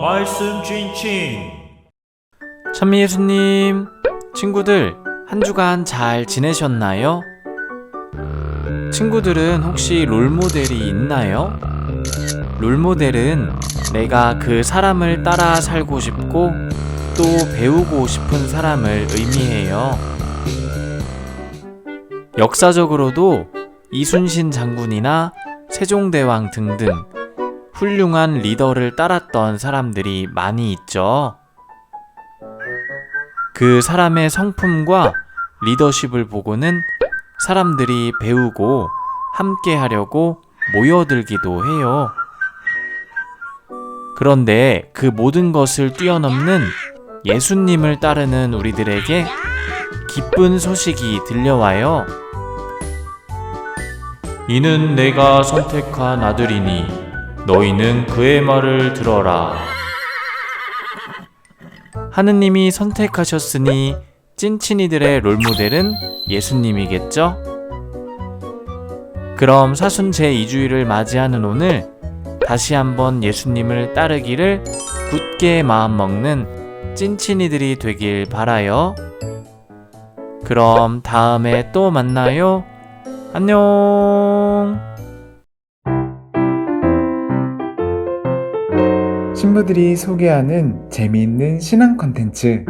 말씀 찐칭 천미예수님, 친구들, 한 주간 잘 지내셨나요? 친구들은 혹시 롤모델이 있나요? 롤모델은 내가 그 사람을 따라 살고 싶고 또 배우고 싶은 사람을 의미해요. 역사적으로도 이순신 장군이나 세종대왕 등등 훌륭한 리더를 따랐던 사람들이 많이 있죠. 그 사람의 성품과 리더십을 보고는 사람들이 배우고 함께 하려고 모여들기도 해요. 그런데 그 모든 것을 뛰어넘는 예수님을 따르는 우리들에게 기쁜 소식이 들려와요. 이는 내가 선택한 아들이니 너희는 그의 말을 들어라. 하느님이 선택하셨으니 찐친이들의 롤모델은 예수님이겠죠? 그럼 사순 제2주일을 맞이하는 오늘 다시 한번 예수님을 따르기를 굳게 마음먹는 찐친이들이 되길 바라요. 그럼 다음에 또 만나요. 안녕. 신부들이 소개하는 재미있는 신앙 컨텐츠